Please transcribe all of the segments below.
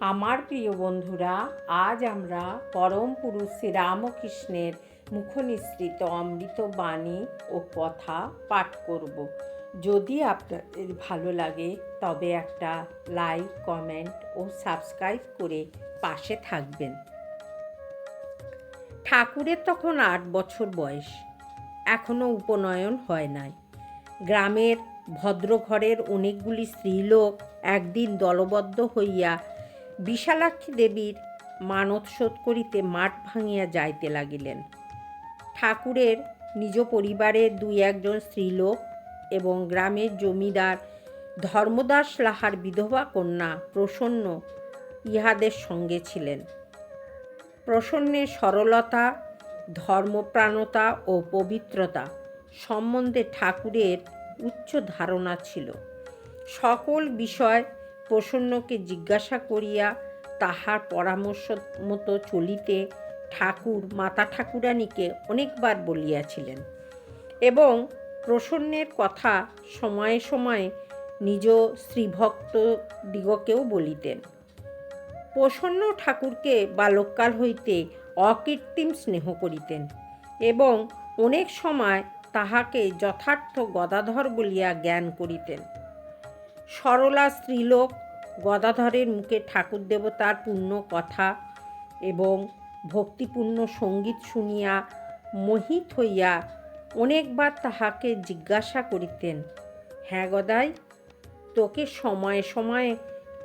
আমার প্রিয় বন্ধুরা, আজ আমরা পরম পুরুষ শ্রীরামকৃষ্ণের মুখনিসৃত অমৃত বাণী ও কথা পাঠ করব। যদি আপনাদের ভালো লাগে, তবে একটা লাইক, কমেন্ট ও সাবস্ক্রাইব করে পাশে থাকবেন। ঠাকুরের তখন আট বছর বয়স এখনও উপনয়ন হয় নাই। গ্রামের ভদ্রঘরের অনেকগুলি স্ত্রীলোক একদিন দলবদ্ধ হইয়া বিশালাক্ষী দেবীর মানত শোধ করিতে মাঠ ভাঙিয়া যাইতে লাগিলেন। ঠাকুরের নিজ পরিবারের দুই একজন স্ত্রীলোক এবং গ্রামের জমিদার ধর্মদাস লাহার বিধবা কন্যা প্রসন্ন ইহাদের সঙ্গে ছিলেন। প্রসন্নের সরলতা, ধর্মপ্রাণতা ও পবিত্রতা সম্বন্ধে ঠাকুরের উচ্চ ধারণা ছিল। সকল বিষয় প্রসন্নকে জিজ্ঞাসা করিয়া তাহার পরামর্শ মতো চলিতে ঠাকুর মাতা ঠাকুরানীকে অনেকবার বলিয়াছিলেন এবং প্রসন্নের কথা সময়ে সময়ে নিজ শ্রীভক্ত দিগকেও বলিতেন। প্রসন্ন ঠাকুরকে বালককাল হইতে অকৃত্রিম স্নেহ করিতেন এবং অনেক সময় তাহাকে যথার্থ গদাধর বলিয়া জ্ঞান করিতেন। সরলা স্ত্রীলোক, গদাধরের মুখে ঠাকুর দেবতার পূর্ণ কথা এবং ভক্তিপূর্ণ সংগীত শুনিয়া মোহিত হইয়া অনেকবার তাহাকে জিজ্ঞাসা করিতেন হ্যাঁ গদাই, তোকে সময়ে সময়ে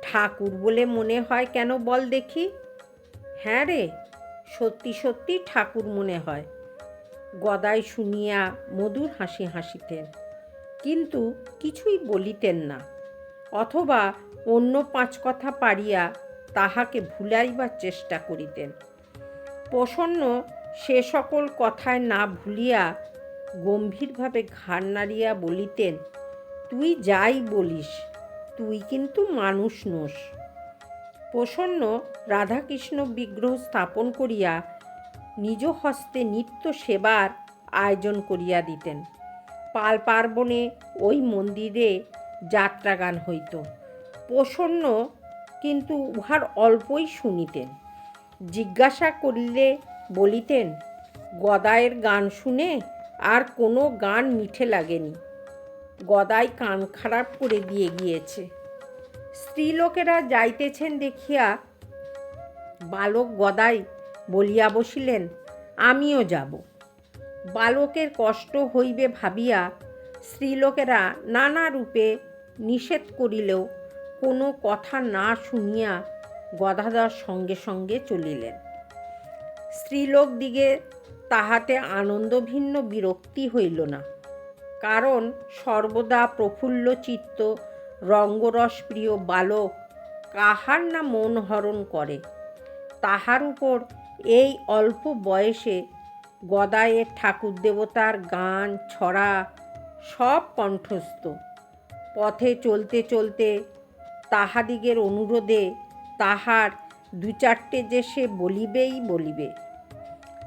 ঠাকুর বলে মনে হয় কেন বল দেখি? হ্যাঁ রে, সত্যি সত্যি ঠাকুর মনে হয়। গদাই শুনিয়া মধুর হাসি হাসিতেন, কিন্তু কিছুই বলিতেন না। অথবা অন্য পাঁচ কথা পারিয়া তাহাকে ভুলাইবার চেষ্টা করিতেন। প্রসন্ন সে সকল কথায় না ভুলিয়া গম্ভীরভাবে ঘাড় নাড়িয়া বলিতেন, তুই যাই বলিস, তুই কিন্তু মানুষ নোস। প্রসন্ন রাধাকৃষ্ণ বিগ্রহ স্থাপন করিয়া নিজ হস্তে নিত্য সেবার আয়োজন করিয়া দিতেন। পাল পার্বণে ওই মন্দিরে যাত্রাগান হইত। প্রসন্ন কিন্তু উহার অল্পই শুনিতেন। জিজ্ঞাসা করিলে বলিতেন গদায়ের গান শুনে আর কোনো গান মিঠে লাগেনি। গদাই কান খারাপ করে দিয়ে গিয়েছে। স্ত্রীলোকেরা যাইতেছেন দেখিয়া বালক গদাই বলিয়া বসিলেন, আমিও যাব। বালকের কষ্ট হইবে ভাবিয়া স্ত্রীলোকেরা নানা রূপে নিষেধ করিলেও কোনো কথা না শুনিয়া গদাধর সঙ্গে সঙ্গে চলিলেন। স্ত্রীলোক দিগে তাহাতে আনন্দ ভিন্ন বিরক্তি হইল না। কারণ সর্বদা প্রফুল্ল চিত্ত রঙ্গরসপ্রিয় বালক কাহার না মন হরণ করে? তাহার উপর এই অল্প বয়সে গদায়ের ঠাকুর দেবতার গান, ছড়া সব কণ্ঠস্থ। পথে চলতে চলতে তাহাদিগের অনুরোধে তাহার দু চারটে যে সে বলিবেই বলিবে।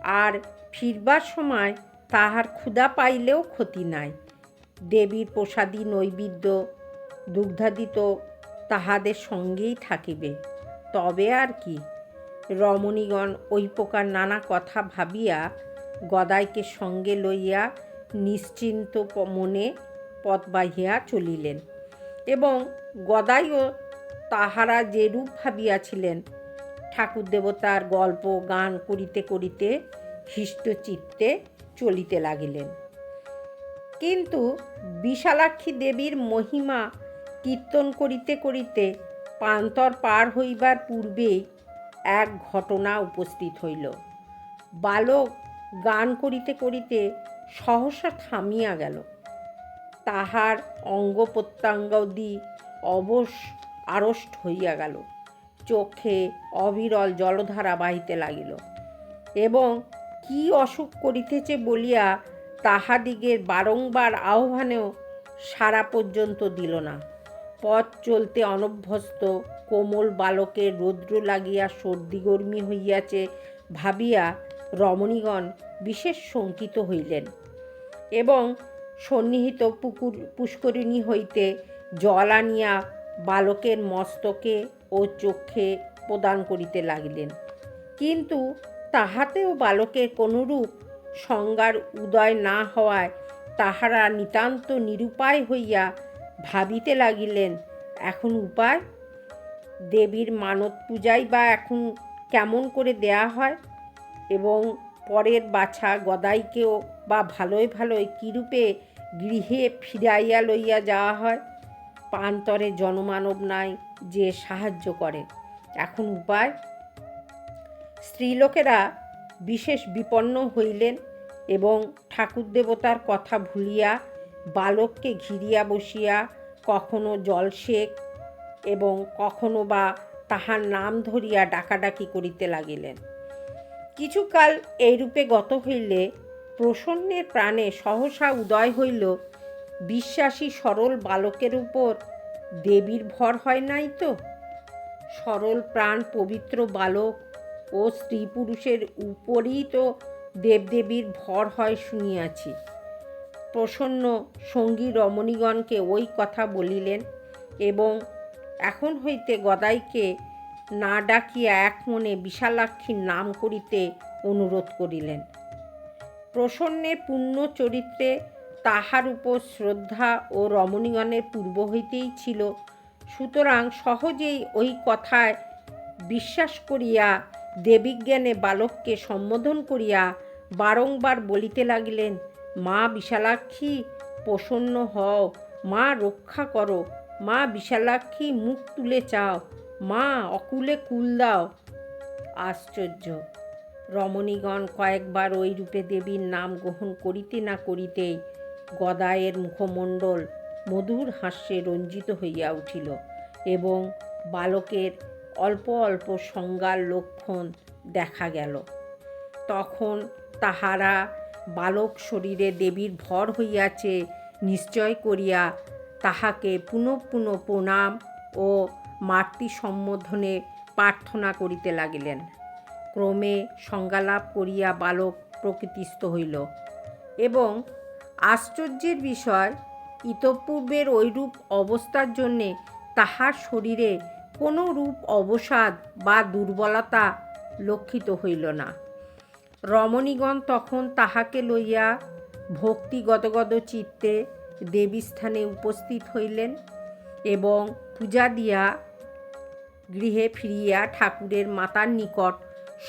আর ফিরবার সময় তাহার ক্ষুধা পাইলেও ক্ষতি নাই। দেবীর প্রসাদী নৈবেদ্য দুগ্ধাদিত তাহাদের সঙ্গেই থাকিবে। তবে আর কি। রমণীগণ ওই প্রকার নানা কথা ভাবিয়া গদাইকে সঙ্গে লইয়া নিশ্চিন্ত মনে পথ বাহিয়া চলিলেন এবং গদাইও তাহারা যে রূপ ভাবিয়াছিলেন ঠাকুর দেবতার গল্প, গান করিতে করিতে হৃষ্টচিত্তে চলিতে লাগিলেন। কিন্তু বিশালাক্ষী দেবীর মহিমা কীর্তন করিতে করিতে পান্তর পার হইবার পূর্বেই এক ঘটনা উপস্থিত হইল। বালক গান করিতে করিতে সহসা থামিয়া গেল। তাহার অঙ্গ প্রত্যঙ্গাদি অবশ আড়ষ্ট হইয়া গেল। চোখে অবিরল জলধারা বাহিতে লাগিল। এবং কি অসুখ করিতেছে বলিয়া তাহাদিগের বারংবার আহ্বানেও সারা পর্যন্ত দিল না। পথ চলতে অনভ্যস্ত কোমল বালকের রৌদ্র লাগিয়া সর্দি গর্মি হইয়াছে ভাবিয়া রমণীগণ বিশেষ শঙ্কিত হইলেন। এবং সন্নিহিত পুকুর পুষ্করিণী হইতে জল আনিয়া বালকের মস্তকে ও চোখে প্রদান করিতে লাগিলেন। কিন্তু তাহাতেও বালকের কোনরূপ সংজ্ঞার উদয় না হওয়ায় তাহারা নিতান্ত নিরুপায় হইয়া ভাবিতে লাগিলেন, এখন উপায়? দেবীর মানত পূজাই বা এখন কেমন করে দেয়া হয়? এবং পরের বাছা গদাইকেও বা ভালোই ভালোই কিরূপে গৃহে ফিরাইয়া লইয়া যাওয়া হয়? পান্তরে জনমানব নাই যে সাহায্য করে। এখন উপায়? স্ত্রীলোকেরা বিশেষ বিপন্ন হইলেন এবং ঠাকুর দেবতার কথা ভুলিয়া বালককে ঘিরিয়া বসিয়া কখনো জলসেক এবং কখনো বা তাহার নাম ধরিয়া ডাকাডাকি করিতে লাগিলেন। কিছুকাল এইরূপে গত হইলে প্রসন্নের প্রাণে সহসা উদয় হইল। বিশ্বাসী সরল বালকের উপর দেবীর ভর হয় নাই তো? সরল প্রাণ পবিত্র বালক ও স্ত্রী পুরুষের উপরই তো দেবদেবীর ভর হয় শুনিয়াছি। প্রসন্ন সঙ্গী রমণীগণকে ওই কথা বলিলেন এবং এখন হইতে গদাইকে না ডাকিয়া এক মনে বিশালাক্ষীর নাম করিতে অনুরোধ করিলেন। প্রসন্নের পূর্ণ চরিত্রে তাহার উপর শ্রদ্ধা ও রমণীগণের পূর্ব হইতেই ছিল। সুতরাং সহজেই ওই কথায় বিশ্বাস করিয়া দেবীজ্ঞানে বালককে সম্বোধন করিয়া বারংবার বলিতে লাগিলেন, মা বিশালাক্ষী, প্রসন্ন হও, মা রক্ষা করো, মা বিশালাক্ষী মুখ তুলে চাও মা, অকুলে কুল দাও। আশ্চর্য। রমণীগণ কয়েকবার ওই রূপে দেবীর নাম গ্রহণ করিতে না করিতেই গদায়ের মুখমণ্ডল মধুর হাস্যে রঞ্জিত হইয়া উঠিল এবং বালকের অল্প অল্প সংজ্ঞার লক্ষণ দেখা গেল। তখন তাহারা বালক শরীরে দেবীর ভর হইয়াছে নিশ্চয় করিয়া তাহাকে পুনঃ পুনঃ প্রণাম ও মাতৃ সম্বোধনে প্রার্থনা করিতে লাগিলেন। ক্রমে সংজ্ঞালাভ করিয়া বালক প্রকৃতিস্থ হইল এবং আশ্চর্যের বিষয়, ইতপূর্বের ঐরূপ অবস্থার জন্যে তাহার শরীরে কোনো রূপ অবসাদ বা দুর্বলতা লক্ষিত হইল না। রমণীগণ তখন তাহাকে লইয়া ভক্তিগতগত চিত্তে দেবীস্থানে উপস্থিত হইলেন এবং পূজা দিয়া গৃহে ফিরিয়া ঠাকুরের মাতার নিকট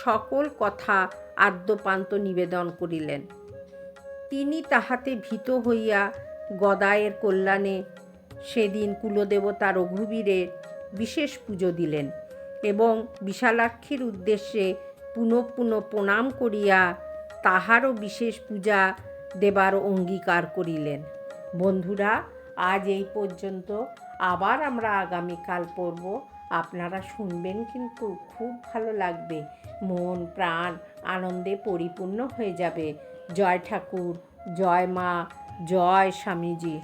সকল কথা আদ্যপান্ত নিবেদন করিলেন। তিনি তাহাতে ভীত হইয়া গদায়ের কল্যাণে সেদিন কুলদেবতা রঘুবীরের বিশেষ পুজো দিলেন এবং বিশালাক্ষীর উদ্দেশ্যে পুনঃ পুনঃ প্রণাম করিয়া তাহারও বিশেষ পূজা দেবার অঙ্গীকার করিলেন। বন্ধুরা, আজ এই পর্যন্ত আবার আমরা আগামীকাল পড়ব আপনারা শুনবেন কিন্তু খুব ভালো লাগবে। মন, প্রাণ আনন্দে পরিপূর্ণ হয়ে যাবে। জয় ঠাকুর, জয় মা, জয় স্বামীজি।